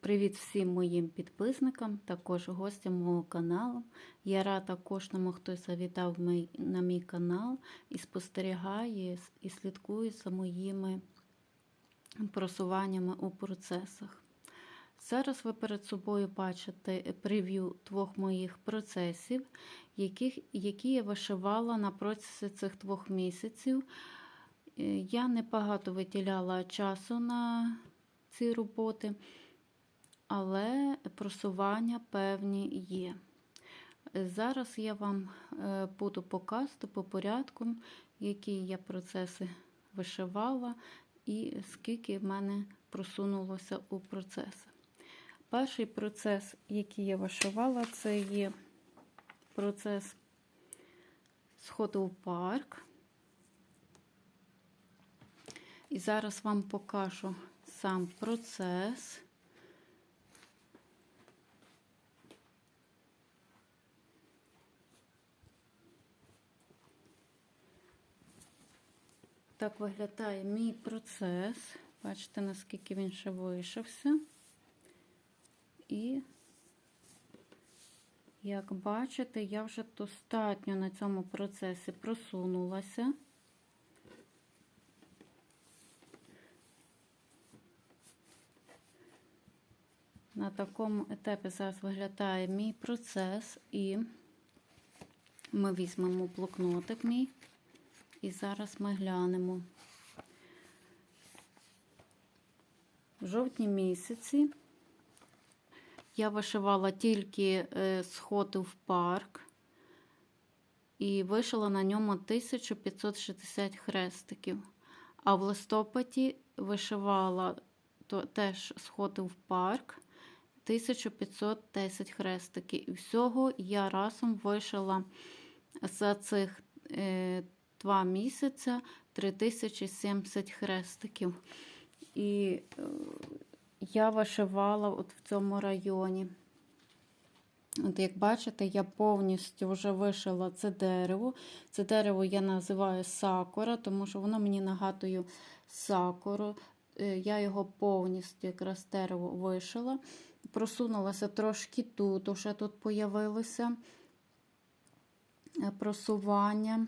Привіт всім моїм підписникам, також гостям мого каналу. Я рада кожному, хто завітав на мій канал і спостерігає і слідкує за моїми просуваннями у процесах. Зараз ви перед собою бачите прев'ю двох моїх процесів, яких, які я вишивала на протязі цих двох місяців. Е, Я небагато виділяла часу на ці роботи, але просування певні є. Зараз я вам е, буду показувати по порядку, які я процеси вишивала і скільки в мене просунулося у процеси. Перший процес, який я вишивала, це є процес сходу в парк. І зараз вам покажу сам процес. Так виглядає мій процес. Бачите, наскільки він ще вийшовся. І, як бачите, я вже достатньо на цьому процесі просунулася. Такому етапі зараз виглядає мій процес, і ми візьмемо блокнотик мій, і зараз ми глянемо. В жовтні місяці я вишивала тільки сходи в парк і вишила на ньому 1560 хрестиків. А в листопаді вишивала теж сходи в парк 1510 хрестиків. І всього я разом вишила за цих е, два місяці 3070 хрестиків. І е, я вишивала от в цьому районі. От Як бачите, я повністю вже вишила це дерево. Це дерево я називаю сакура, тому що воно мені нагадує сакуру. Е, Я його повністю якраз дерево вишила. Просунулася трошки тут, уже тут появилося е, просування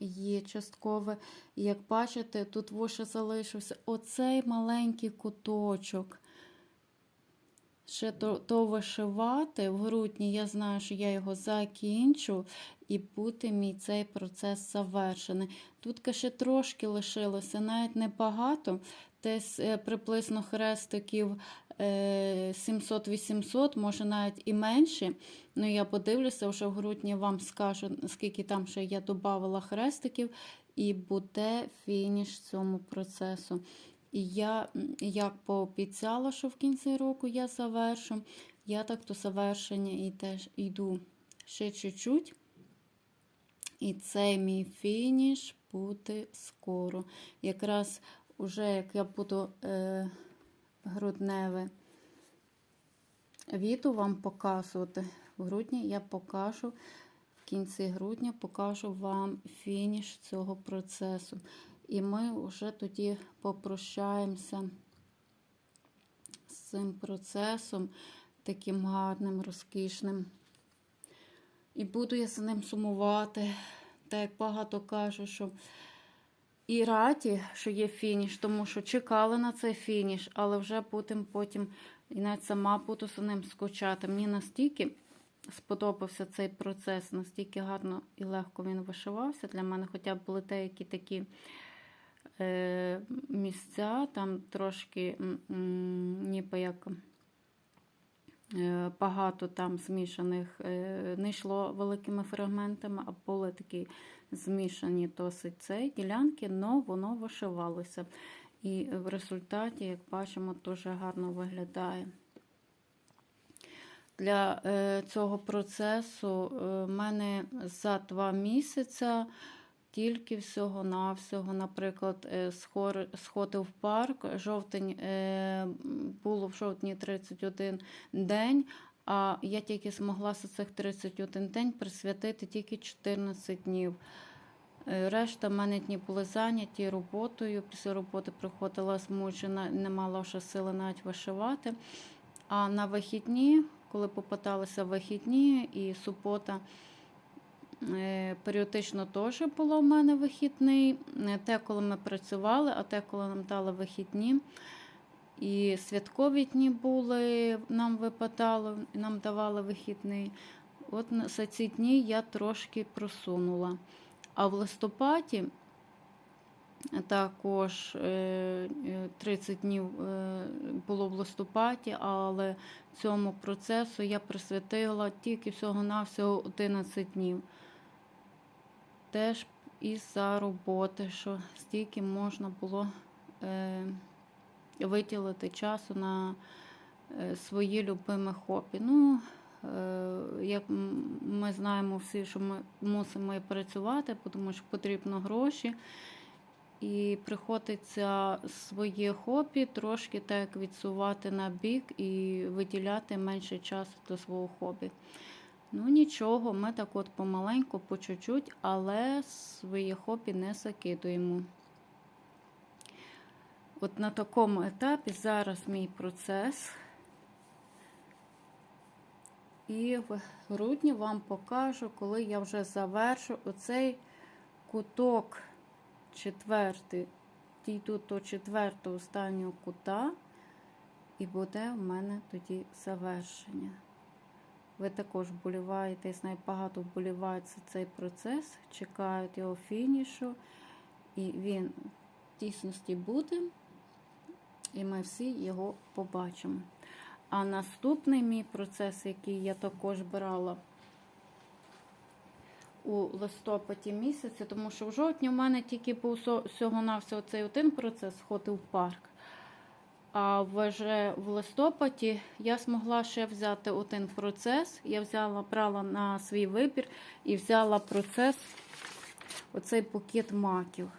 є часткове. І як бачите, тут вище залишився оцей маленький куточок. Ще то, то вишивати в грудні, я знаю, що я його закінчу, і буде мій цей процес завершений. Тут ще трошки лишилося, навіть небагато, десь е, приблизно хрестиків 700-800, може навіть і менше. Ну, я подивлюся, вже в грудні вам скажу, скільки там ще я додавала хрестиків, і буде фініш цьому процесу. І я, як пообіцяла, що в кінці року я завершу, я так до завершення і теж йду ще чуть-чуть. І цей мій фініш буде скоро. Якраз уже як я буду е, грудневе відео вам показувати, в грудні я покажу, в кінці грудня покажу вам фініш цього процесу. І ми вже тоді попрощаємося з цим процесом, таким гарним, розкішним. І буду я за ним сумувати. Так як багато кажуть, що і раді, що є фініш, тому що чекали на цей фініш, але вже будемо потім, і навіть сама буду за ним скучати. Мені настільки сподобався цей процес, настільки гарно і легко він вишивався для мене, хоча б були деякі такі е, місця, там трошки ніби як е, багато там змішаних, е, не йшло великими фрагментами, а були такі змішані досить цей ділянки, але воно вишивалося. І в результаті, як бачимо, дуже гарно виглядає. Для е, цього процесу в мене за два місяці тільки всього-навсього, наприклад, сходив в парк. Жовтень було в жовтні 31 день, а я тільки змогла за цих 31 день присвятити тільки 14 днів. Е, Решта в мене дні були зайняті роботою. Після роботи приходила змучена, не мала вже сили навіть вишивати. А на вихідні, коли попиталися вихідні і субота, е, періодично теж було в мене вихідний. Не те, коли ми працювали, а те, коли нам дали вихідні. І святкові дні були, нам випадало, нам давали вихідний. От за ці дні я трошки просунула. А в листопаді також е, е, 30 днів е, було в листопаді, але цьому процесу я присвятила тільки всього-навсього 11 днів. Теж із-за роботи, що стільки можна було е, виділити часу на е, свої любимі хобі. Ну, е, як ми знаємо всі, що ми мусимо і працювати, тому що потрібно гроші. І приходиться своє хобі трошки так відсувати на бік і виділяти менше часу до свого хобі. Ну нічого, ми так от помаленьку, по чуть-чуть, але своє хобі не закидуємо. От на такому етапі зараз мій процес. І в грудні вам покажу, коли я вже завершу оцей куток четвертий, дійду до четвертого останнього кута, і буде в мене тоді завершення. Ви також вболіваєте, я знаю, багато вболівають за цей процес, чекають його фінішу, і він в дійсності буде, і ми всі його побачимо. А наступний мій процес, який я також брала у листопаді місяці, тому що в жовтні в мене тільки був всього-навсього цей один процес ходив в парк. А вже в листопаді я змогла ще взяти один процес. Я взяла, брала на свій вибір і взяла процес, оцей букет маків.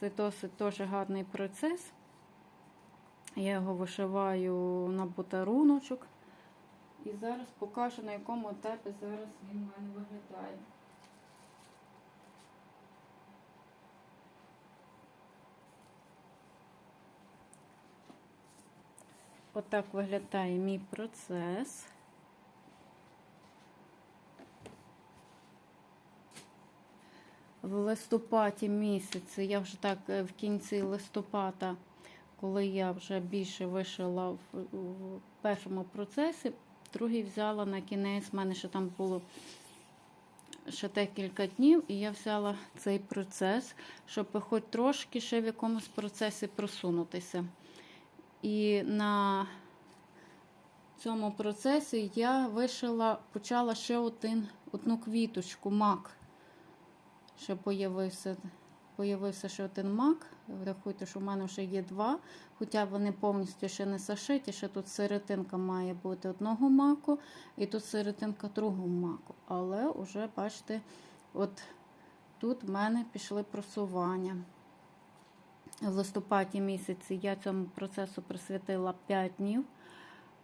Це досить теж гарний процес. Я його вишиваю на бутаруночок. І зараз покажу, на якому етапі зараз він в мене виглядає. Отак виглядає мій процес. В листопаді місяці, я вже так е, в кінці листопада, коли я вже більше вишила в, в першому процесі, другий взяла на кінець, в мене ще там було ще декілька днів, і я взяла цей процес, щоб хоч трошки ще в якомусь процесі просунутися. І на цьому процесі я вишила, почала ще один, одну квіточку, мак. Ще появився, появився ще один мак. Рахуйте, що в мене вже є два, хоча вони повністю ще не зашиті, ще тут серединка має бути одного маку, і тут серединка другого маку. Але вже, бачите, от тут в мене пішли просування. В листопаді місяці я цьому процесу присвятила 5 днів.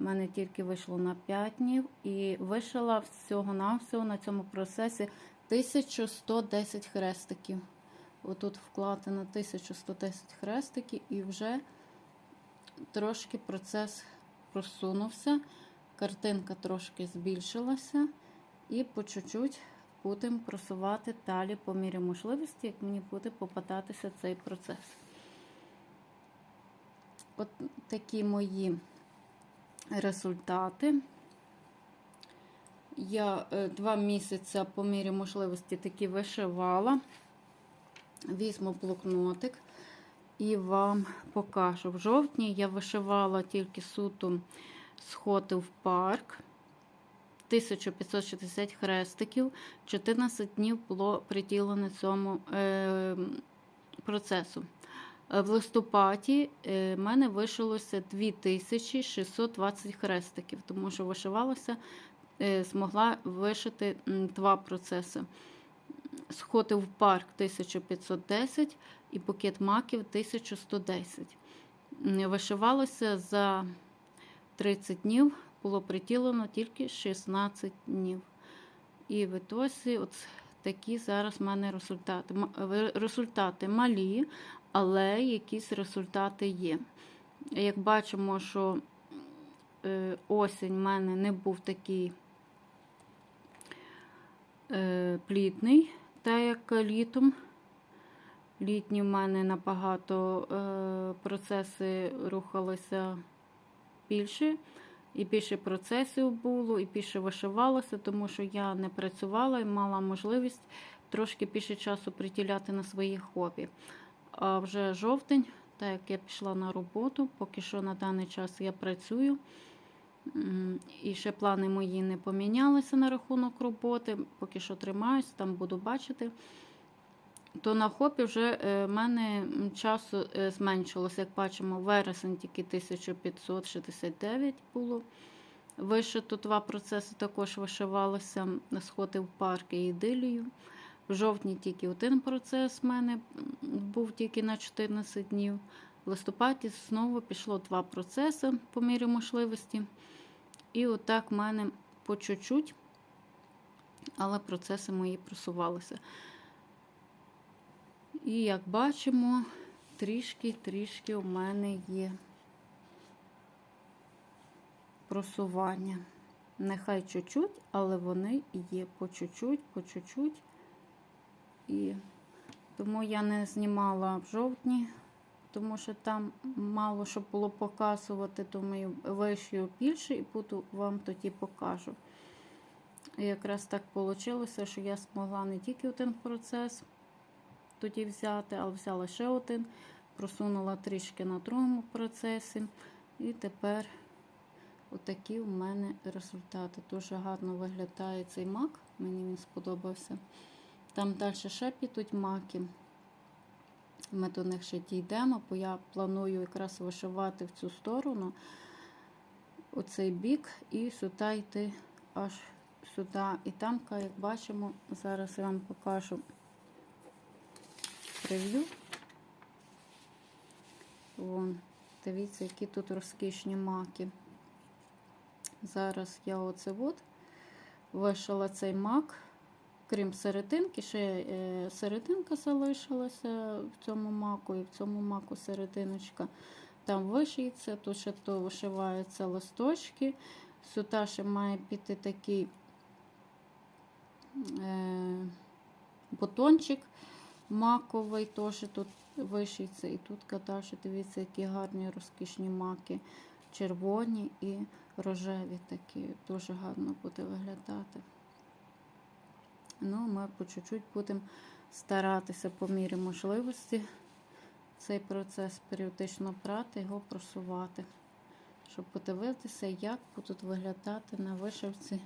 У мене тільки вийшло на 5 днів і вишила всього-навсього на цьому процесі 1110 хрестиків. Отут вкладено 1110 хрестиків, і вже трошки процес просунувся, картинка трошки збільшилася, і по чуть-чуть будемо просувати далі по мірі можливості, як мені буде попадатися цей процес. От такі мої результати. Я е, два місяці по мірі можливості таки вишивала. Візьму блокнотик і вам покажу. В жовтні я вишивала тільки суто сходи в парк. 1560 хрестиків, 14 днів було приділено цьому е, процесу. В листопаді в мене вишилося 2620 хрестиків, тому що вишивалося, е, змогла вишити два процеси. Сходи в парк 1510 і букет маків 1110. Вишивалося за 30 днів, було приділено тільки 16 днів. І в ітосі от такі зараз в мене результати. Результати малі, але якісь результати є. Як бачимо, що е, осінь в мене не був такий е, плідний, так як літом. Літні в мене набагато е, процеси рухалися більше, і більше процесів було, і більше вишивалося, тому що я не працювала і мала можливість трошки більше часу приділяти на свої хобі. А вже жовтень, так як я пішла на роботу, поки що на даний час я працюю. І ще плани мої не помінялися на рахунок роботи. Поки що тримаюсь, там буду бачити. То на хопі вже е, в мене часу е, зменшилося. Як бачимо, вересень тільки 1569 було. Вишито два процеси також вишивалося. Сходи в парк і ідилію. В жовтні тільки один процес в мене був тільки на 14 днів. В листопаді знову пішло два процеси по мірі можливості. І отак в мене по чуть-чуть, але процеси мої просувалися. І як бачимо, трішки-трішки у мене є просування. Нехай чуть-чуть, але вони є по чуть-чуть, по чуть-чуть. І тому я не знімала в жовтні, тому що там мало що було показувати, тому вишию більше і буду вам тоді покажу. І якраз так вийшло, що я змогла не тільки один процес тоді взяти, але взяла ще один, просунула трішки на другому процесі. І тепер отакі у мене результати. Дуже гарно виглядає цей мак, мені він сподобався. Там далі ще підуть маки. Ми до них ще дійдемо, бо я планую якраз вишивати в цю сторону оцей бік і сюди йти аж сюди. І там, як бачимо, зараз я вам покажу прев'ю. Вон, дивіться, які тут розкішні маки. Зараз я оце от вишила цей мак, крім серединки, ще е, серединка залишилася в цьому маку, і в цьому маку серединочка. Там вишиється, тут ще то вишиваються листочки. Сюди ще має піти такий е, бутончик маковий, теж тут вишиється. І тут кадаш, дивіться, які гарні розкішні маки, червоні і рожеві такі. Дуже гарно буде виглядати. Ну, ми по чуть-чуть будемо старатися по мірі можливості цей процес періодично брати, його просувати, щоб подивитися, як будуть виглядати на вишивці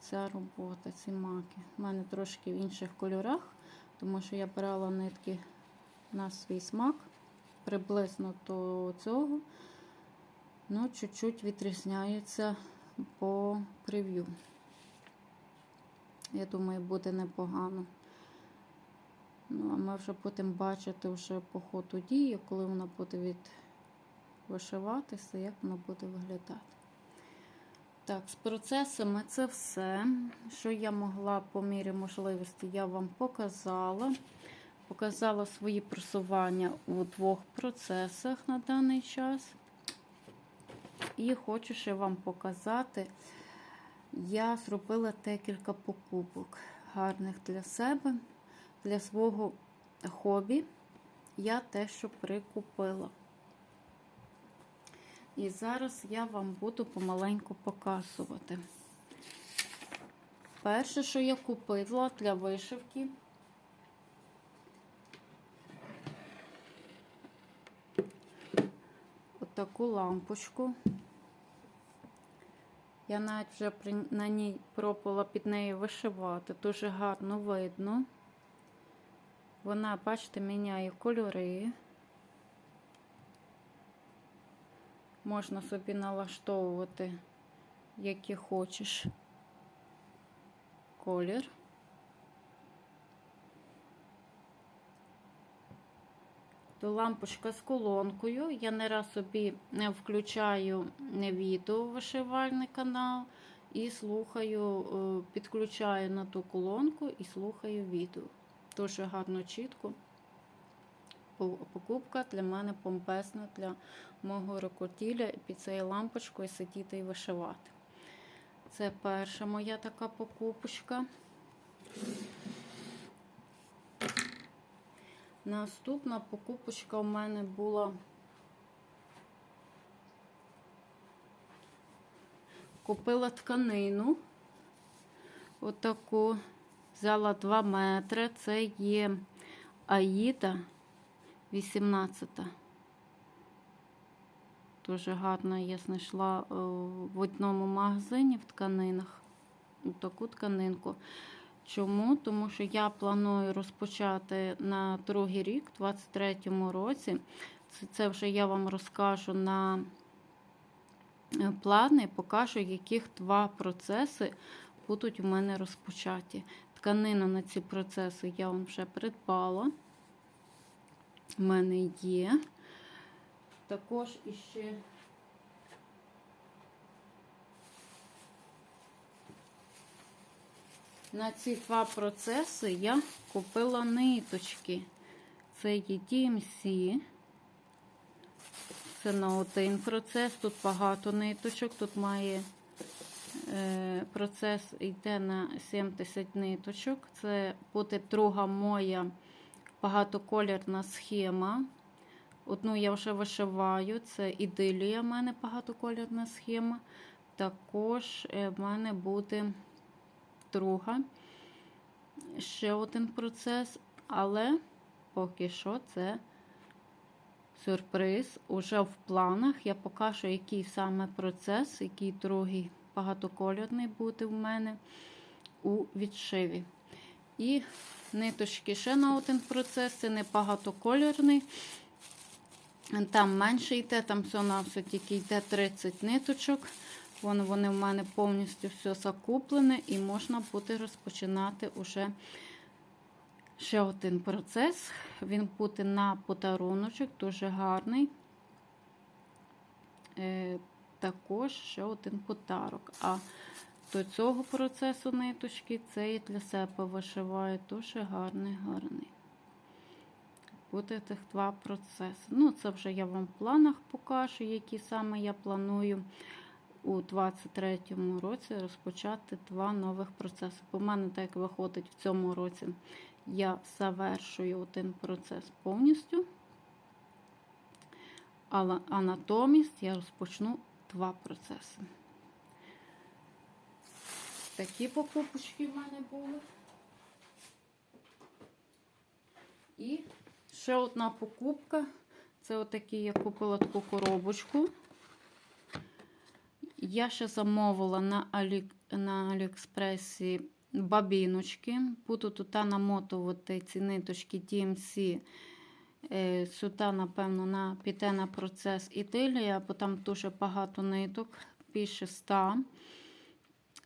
ця робота, ці маки. У мене трошки в інших кольорах, тому що я брала нитки на свій смак, приблизно до цього, ну, чуть-чуть відрізняється по прев'ю. Я думаю, буде непогано. Ну, а ми вже будемо бачити вже по ходу дії, коли вона буде від вишиватися, як вона буде виглядати. Так, з процесами це все, що я могла по мірі можливості, я вам показала. Показала свої просування у двох процесах на даний час. І хочу ще вам показати, я зробила декілька покупок гарних для себе, для свого хобі. Я те, що прикупила. І зараз я вам буду помаленьку показувати. Перше, що я купила для вишивки, отаку лампочку. Я навіть вже при, на ній пробувала під нею вишивати. Дуже гарно видно. Вона, бачите, міняє кольори. Можна собі налаштовувати, який хочеш колір. То лампочка з колонкою. Я не раз собі включаю відео вишивальний канал і слухаю, е, підключаю на ту колонку і слухаю відео. Дуже гарно чітко. Покупка для мене помпесна для мого рукоділля під цією лампочкою сидіти і вишивати. Це перша моя така покупочка. Наступна покупочка у мене була. Купила тканину. Отаку. Взяла 2 метри. Це є Аїда 18. Дуже гарна я знайшла е, в одному магазині в тканинах. Таку тканинку. Чому? Тому що я планую розпочати на другий рік, у 23-му році. Це, це вже я вам розкажу на е, плани, покажу, яких два процеси будуть у мене розпочаті. Тканину на ці процеси я вам вже придбала. У мене є. Також іще на ці два процеси я купила ниточки. Це є DMC. Це на один процес. Тут багато ниточок. Тут має е, процес йде на 70 ниточок. Це буде друга моя багатоколірна схема. Одну я вже вишиваю, це ідилія в мене багатоколірна схема. Також е, в мене буде друга. Ще один процес, але поки що це сюрприз. Уже в планах я покажу, який саме процес, який другий багатокольорний буде в мене у відшиві. І ниточки ще на один процес, це не багатокольорний. Там менше йде, там все на все тільки йде 30 ниточок. Вон вони в мене повністю все закуплене і можна буде розпочинати уже ще один процес. Він буде на подаруночок, дуже гарний. Е, також ще один подарок. А до цього процесу ниточки це і для себе вишиваю. Дуже гарний, гарний. Буде тих два процеси. Ну, це вже я вам в планах покажу, які саме я планую у 23-му році розпочати два нових процеси. В мене так виходить в цьому році. Я завершую один процес повністю, але, а натомість я розпочну два процеси. Такі покупочки в мене були. І ще одна покупка. Це отакий я купила таку коробочку. Я ще замовила на Алі... на Аліекспресі бабіночки. Буду тут намотувати ці ниточки DMC. Е, Сюди, напевно, на, піде на процес ітилія, бо там дуже багато ниток, більше 100.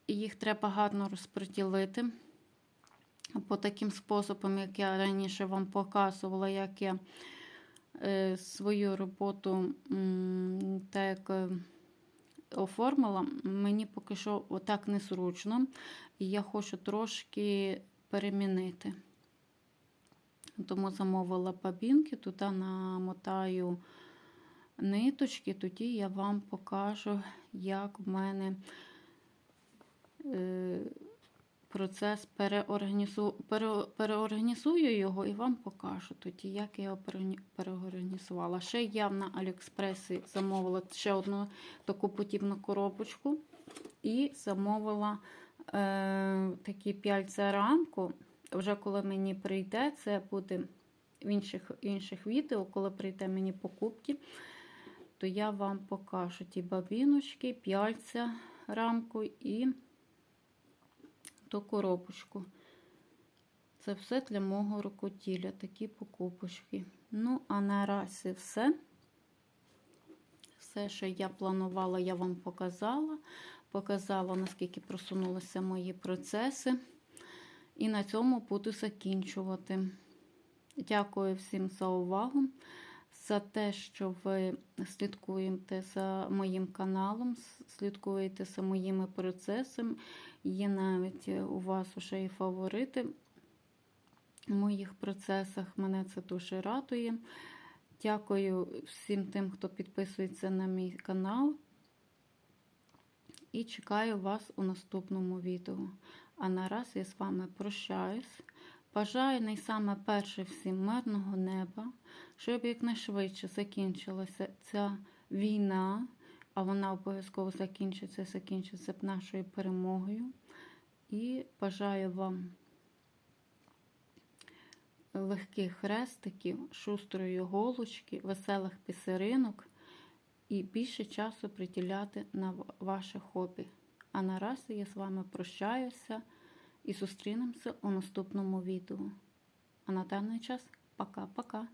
Їх треба гарно розподілити. По таким способом, як я раніше вам показувала, як я е, свою роботу так. Оформила, мені поки що отак незручно, і я хочу трошки перемінити. Тому замовила бабінки, туди намотаю ниточки, тоді я вам покажу, як в мене е, процес переорганізу, пере, переорганізую його і вам покажу тоді, як я його переорганізувала. Ще я на Аліекспресі замовила ще одну таку подібну коробочку і замовила е, такі п'яльця рамку. Вже коли мені прийде, це буде в інших, інших відео, коли прийде мені покупки, то я вам покажу ті бабіночки, п'яльця рамку і ту коробочку. Це все для мого рукоділля, такі покупочки. Ну, а наразі все. Все, що я планувала, я вам показала. Показала, наскільки просунулися мої процеси. І на цьому буду закінчувати. Дякую всім за увагу, за те, що ви слідкуєте за моїм каналом, слідкуєте за моїми процесами. Є навіть е, у вас уже і фаворити в моїх процесах. Мене це дуже радує. Дякую всім тим, хто підписується на мій канал. І чекаю вас у наступному відео. А наразі я з вами прощаюсь. Бажаю найсаме перше всім мирного неба, щоб якнайшвидше закінчилася ця війна, а вона обов'язково закінчиться, закінчиться нашою перемогою. І бажаю вам легких хрестиків, шустрої голочки, веселих пісеринок і більше часу приділяти на ваше хобі. А наразі я з вами прощаюся і зустрінемося у наступному відео. А на даний час пока-пока.